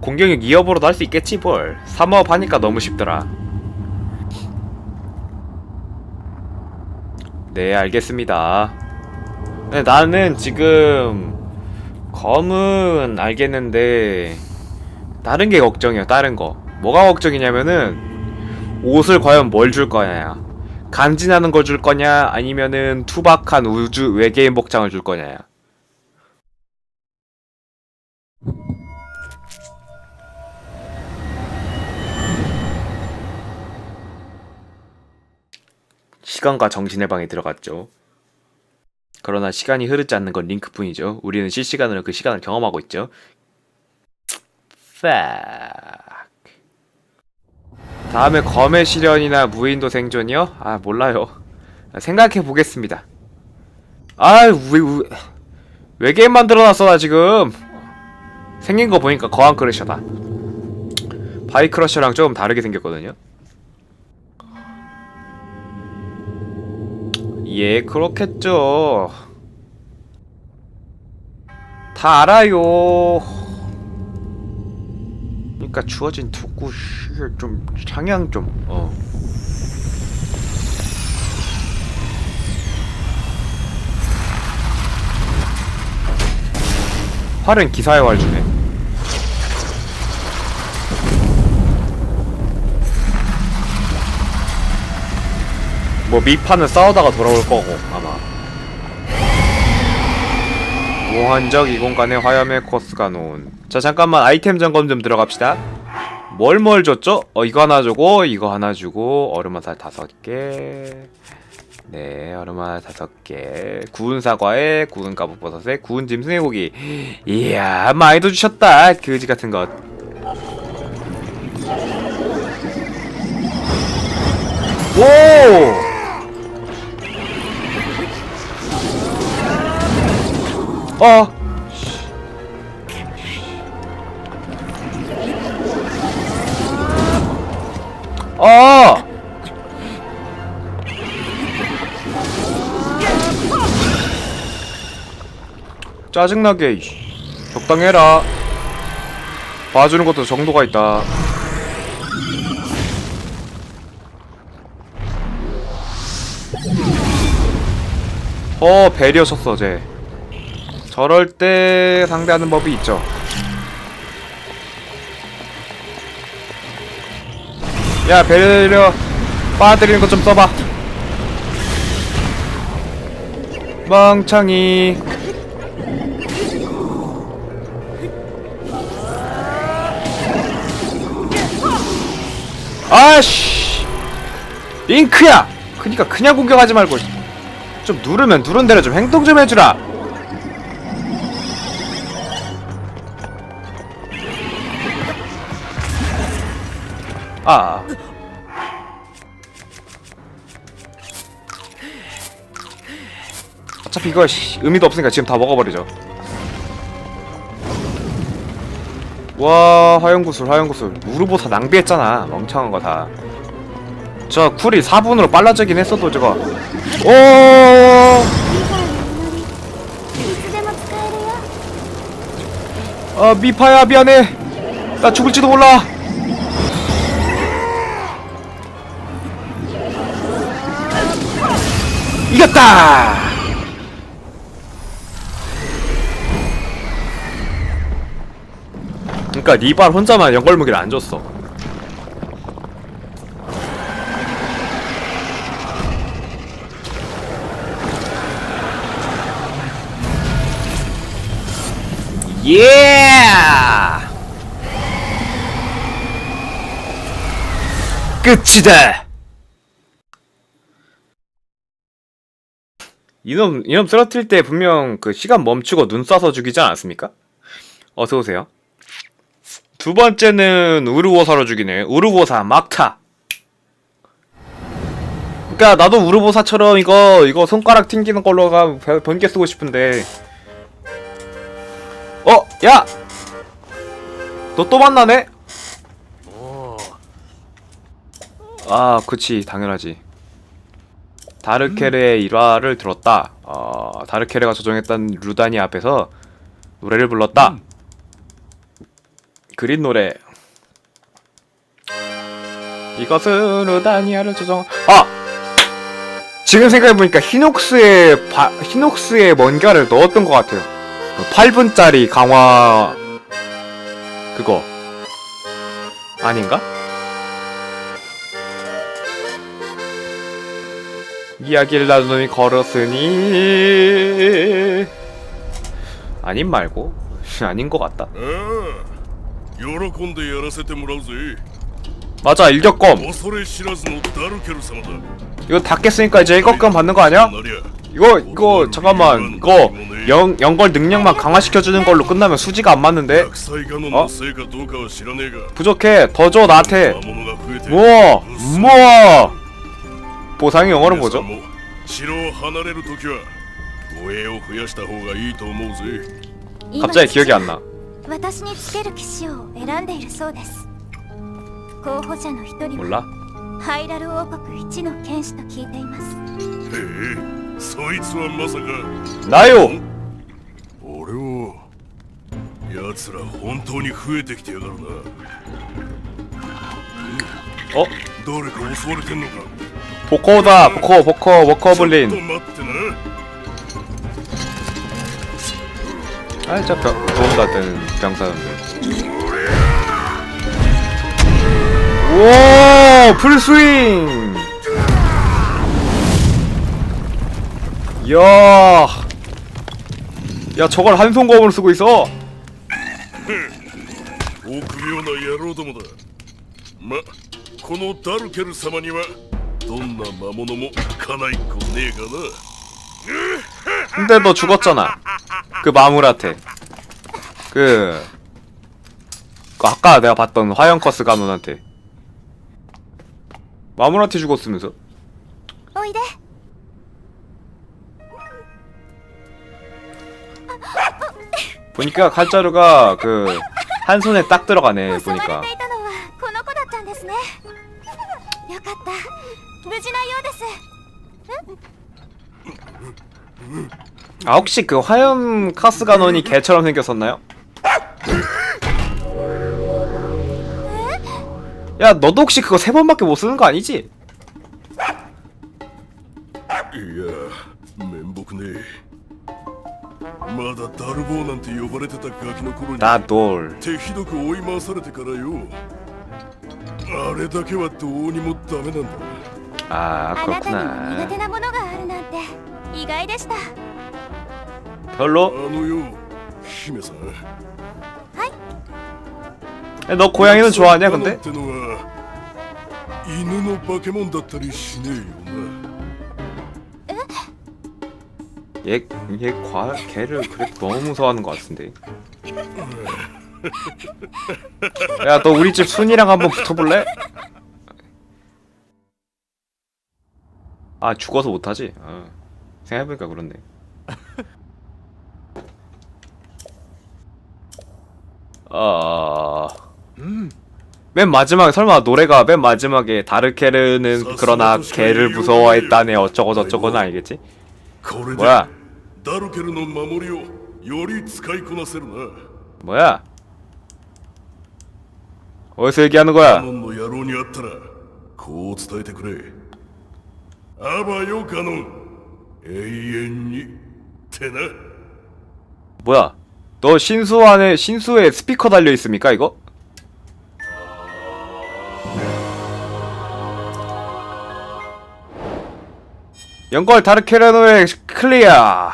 공격력 2업으로도 할 수 있겠지 뭘. 3업 하니까 너무 쉽더라. 네 알겠습니다. 네, 나는 지금 검은 알겠는데 다른 게 걱정이야 다른 거. 뭐가 걱정이냐면은 옷을 과연 뭘 줄 거냐 간지나는 걸 줄 거냐 아니면은 투박한 우주 외계인 복장을 줄 거냐 시간과 정신의 방에 들어갔죠. 그러나 시간이 흐르지 않는 건 링크뿐이죠. 우리는 실시간으로 그 시간을 경험하고 있죠. 팍. 다음에 검의 실현이나 무인도 생존이요? 아 몰라요. 생각해 보겠습니다. 아, 왜, 왜, 외계인 만들어놨어 나 지금. 생긴 거 보니까 거한 크러셔다. 바이 크러셔랑 조금 다르게 생겼거든요. 예, 그렇겠죠. 다 알아요. 그러니까 주어진 씨, 좀 상향 좀 어. 활은 기사의 활 주네. 뭐 미판은 싸우다가 돌아올 거고 아마. 무한적 이 공간에 화염의 코스가 놓은. 자 잠깐만 아이템 점검 좀 들어갑시다. 뭘뭘 줬죠? 어 이거 하나 주고 이거 하나 주고 얼음 화살 다섯 개네 얼음 화살 다섯 개. 구운 사과에 구운 까부버섯에 구운 짐승의 고기. 이야 많이도 주셨다 그지 같은 것. 오! 어. 어. 짜증나게. 적당해라. 봐주는 것도 정도가 있다. 어 배려 쳤어 쟤. 저럴 때 상대하는 법이 있죠. 야 배려 빠뜨리는 것 좀 써봐. 멍청이. 아씨 링크야. 그니까 그냥 공격하지 말고 좀 누르면 누른 대로 좀 행동 좀 해주라. 아. 어차피 이거 의미도 없으니까 지금 다 먹어버리죠. 와 화영구슬, 화영구슬. 무르보다 낭비했잖아 멍청한 거 다 저 쿨이 4분으로 빨라지긴 했어도 저거 오 아, 미파야 미안해 나 죽을지도 몰라 이겼다. 그러니까 니발 혼자만 연골무기를 안 줬어. 예! 끝이다. 이놈 이놈 쓰러뜨릴 때 분명 그 시간 멈추고 눈 쏴서 죽이지 않았습니까? 어서 오세요. 두 번째는 우르보사로 죽이네. 우르보사 막타. 그러니까 나도 우르보사처럼 이거 이거 손가락 튕기는 걸로가 변- 번개 쓰고 싶은데. 어, 야! 너 또 만나네? 아, 그치, 당연하지. 다르케레의 일화를 들었다. 어, 다르케레가 조종했던 루다니 앞에서 노래를 불렀다. 그린 노래 이것은 우다니아를 조정 아 지금 생각해보니까 히녹스의 바, 히녹스의 뭔가를 넣었던 것 같아요 8분짜리 강화 그거 아닌가? 이야기를 나누니 걸었으니 아닌 말고 아닌 것 같다. 요로콘데 열었을 때 물어보지. 맞아 일격검. 이거 다 깼으니까 이제 일격검 받는 거 아니야? 이거 이거 잠깐만 이거 영 연걸 능력만 강화시켜 주는 걸로 끝나면 수지가 안 맞는데. 어? 부족해 더 줘 나한테. 우와 우와 보상이 영어로 皆 뭐죠? さんも城を離れるときは護衛を増やした方がいいと思うぜ今 갑자기 기억이 안 나. 私につける騎士を選んでいるそうです候補者の一人は 몰라? ハイラル王国一の剣士と聞いていますへえそいつはまさか 나요. 俺を奴ら本当に増えてきてやがるな 어? 誰か襲われてんのか 보코다 보코 보코 ちょっと 워커블린. 待ってな 아 진짜 병 도움 받는 병사들. 오 풀스윙. 야. 야 저걸 한 손검으로 쓰고 있어. 臆病な野郎どもだまこのダルケル様には どんな魔物もかないっこねえがな 근데 너 죽었잖아. 그 마물한테. 그, 그 아까 내가 봤던 화형 커스 가문한테. 마물한테 죽었으면서. おいで 보니까 칼자루가 그 한 손에 딱 들어가네 襲われ 보니까. 아 혹시 그 화염 카스 가논이 개처럼 생겼었나요? 야 너도 혹시 그거 세 번밖에 못 쓰는 거 아니지? いや面目ねえまだダルボーなんて呼ばれてたガキの頃に 나돌 手ひどく追い回されてからよあれだけはどうにもダメなんだ 아 あなたにも苦 그렇구나 手なものがあるなんて意外でした 별로? 아노요 너 고양이는 좋아하냐 근데? 이누노 바케몬 다리시네요 얘얘과 걔를 그래 너무 무서워하는 것 같은데. 야 너 우리 집 순이랑 한번 붙어볼래? 아 죽어서 못하지. 어. 생각해보니까 그렇네. 아. 맨 마지막 설마 노래가 맨 마지막에 다르케르는 그러나 개를 무서워했다네 어쩌고 저쩌고는 아니겠지? 뭐야? 뭐야? 어디서 얘기하는 거야? 뭐야? 너 신수 안에 신수에 스피커 달려 있습니까 이거? 연걸 다르케르노의 클리어.